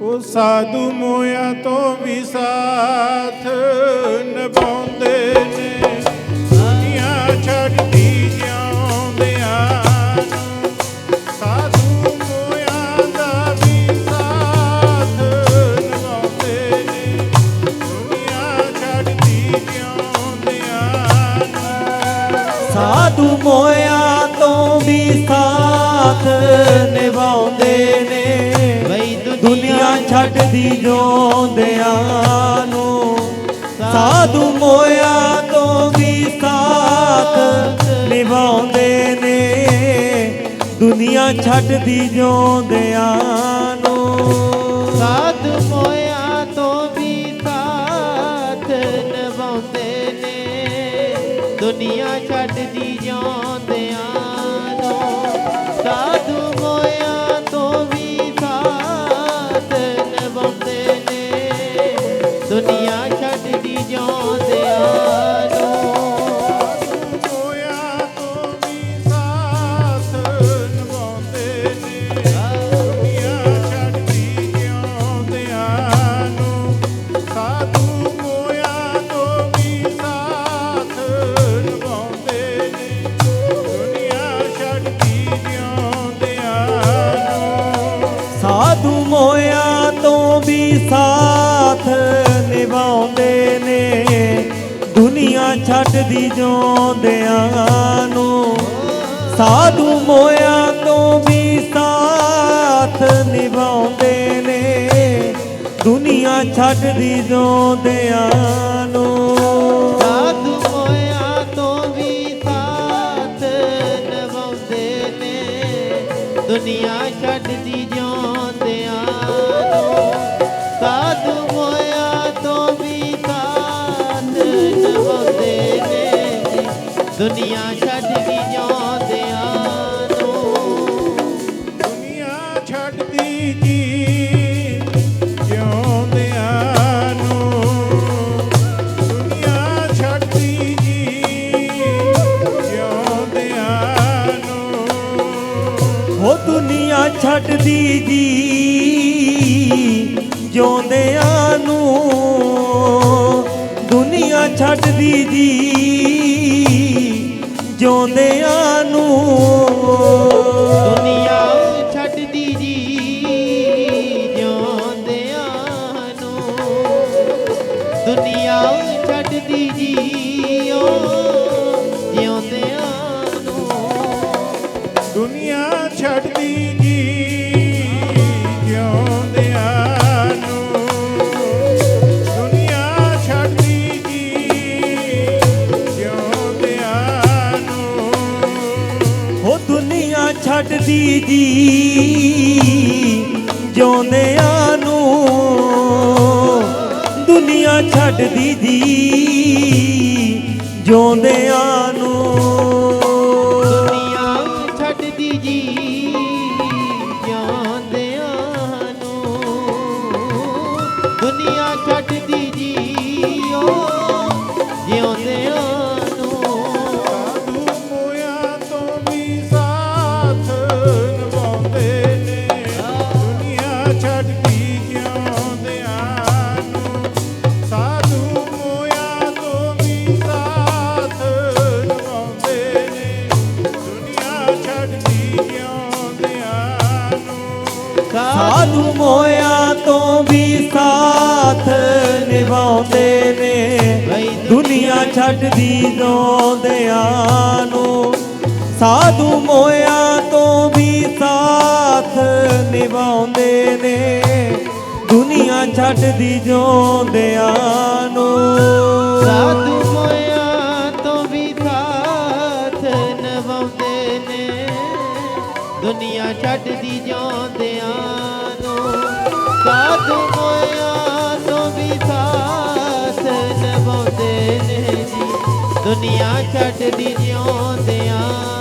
ਉਹ ਸਾਧੂ ਮੋਇਆ ਤੋਂ ਵੀ ਸਾਥ ਨਿਭਾਉਂਦੇ ਨੇ। ਦੁਨੀਆ ਛੱਡਦੀ ਜਿਉਂਦਿਆਂ ਨੂੰ। ਸਾਧੂ ਮੋਇਆ ਛੱਡਦੀ ਜੋਂਦਿਆਂ ਨੂੰ। ਸਾਧੂ ਮੋਇਆ ਤੋਂ ਵੀ ਸਾਥ ਨਿਭਾਉਂਦੇ ਨੇ। ਦੁਨੀਆ ਛੱਡਦੀ ਜੋਂਦਿਆਂ ਨੂੰ। ਸਾਧੂ ਮੋਇਆ ਤੋਂ ਵੀ ਸਾਥ ਨਿਭਾਉਂਦੇ ਨੇ। ਦੁਨੀਆ ਦੁਨੀਆ ਛੱਡਦੀ ਜਾਂਦਿਆਂ ਨੂੰ ਮੋਇਆ ਤੋਂ ਵੀ ਸਾਥ ਨਿਭਾਉਂਦੇ ਨੇ ਦੁਨੀਆ ਛੱਡਦੀ ਜਿਉਂਦਿਆਂ ਨੂੰ ਸਾਧੂ ਹੋਇਆ ਤੋਂ ਵੀ ਸਾਥ ਨਿਭਾਉਂਦੇ ਨੇ ਦੁਨੀਆ ਛੱਡਦੀ ਜਿਉਂਦਿਆਂ ਨੂੰ ਸਾਧੂ ਮੋਇਆ ਵੀ ਸਾਥ ਨਿਭਾਉਂਦੇ ਨੇ। ਦੁਨੀਆ ਛੱਡਦੀ ਜੋਂਦਿਆਂ ਨੂੰ। ਸਾਧੂ ਮੋਇਆ ਤੋਂ ਵੀ ਸਾਥ ਨਿਭਾਉਂਦੇ ਨੇ। ਦੁਨੀਆ ਛੱਡਦੀ ਜੋਂਦਿਆਂ ਨੂੰ। ਸਾਧੂ ਮੋਇਆ ਤੋਂ ਵੀ ਸਾਥ ਨਿਭਾਉਂਦੇ ਨੇ। ਦੁਨੀਆ ਛੱਡਦੀ ਦੁਨੀਆ ਛੱਡਦੀ ਜਾਂਦਿਆਂ ਨੂੰ। ਦੁਨੀਆ ਛੱਡਦੀ ਜੀ ਜਿਉਂਦਿਆਂ ਨੂੰ। ਦੁਨੀਆ ਛੱਡਦੀ ਜੀ ਜਿਉਂਦਿਆਂ ਨੂੰ। ਹੋ ਦੁਨੀਆ ਛੱਡਦੀ ਜੀ ਜਿਉਂਦਿਆਂ ਨੂੰ। ਦੁਨੀਆ ਛੱਡਦੀ ਜੀ ਜਿਉਂਦਿਆਂ ਨੂੰ। ਦੁਨੀਆ ਛੱਡਦੀ ਜੀ। ਛੱਡਦੀ ਜੀ, ਜਿਉਂਦਿਆਂ ਨੂੰ ਦੁਨੀਆ ਛੱਡਦੀ ਜੀ, ਜਿਉਂਦਿਆਂ ਨੂੰ ਦੁਨੀਆ ਛੱਡਦੀ ਜੀ ਜਾਂਦਿਆਂ ਨੂੰ ਦੁਨੀਆ ਛੱਡਦੀ ਜੀ। ਸਾਧੂ ਮੋਇਆ ਤੋਂ ਵੀ ਸਾਥ ਨਿਭਾਉਂਦੇ ਨੇ। ਦੁਨੀਆ ਛੱਡਦੀ ਜੋਂਦਿਆਂ ਨੂੰ। ਸਾਧੂ ਮੋਇਆ ਤੋਂ ਵੀ ਸਾਥ ਨਿਭਾਉਂਦੇ ਨੇ। ਦੁਨੀਆ ਛੱਡਦੀ ਜੋਂਦਿਆਂ ਨੂੰ। ਸਾਧੂ ਮੋਇਆ ਤੋਂ ਵੀ ਸਾਥ ਨਿਭਾਉਂਦੇ ਨੇ। ਦੁਨੀਆ ਛੱਡਦੀ ਜਾਂਦਿਆਂ ਨਿਭਾਉਂਦੇ ਨੇ ਜੀ। ਦੁਨੀਆ ਛੱਡਦੀ ਜਾਂਦਿਆਂ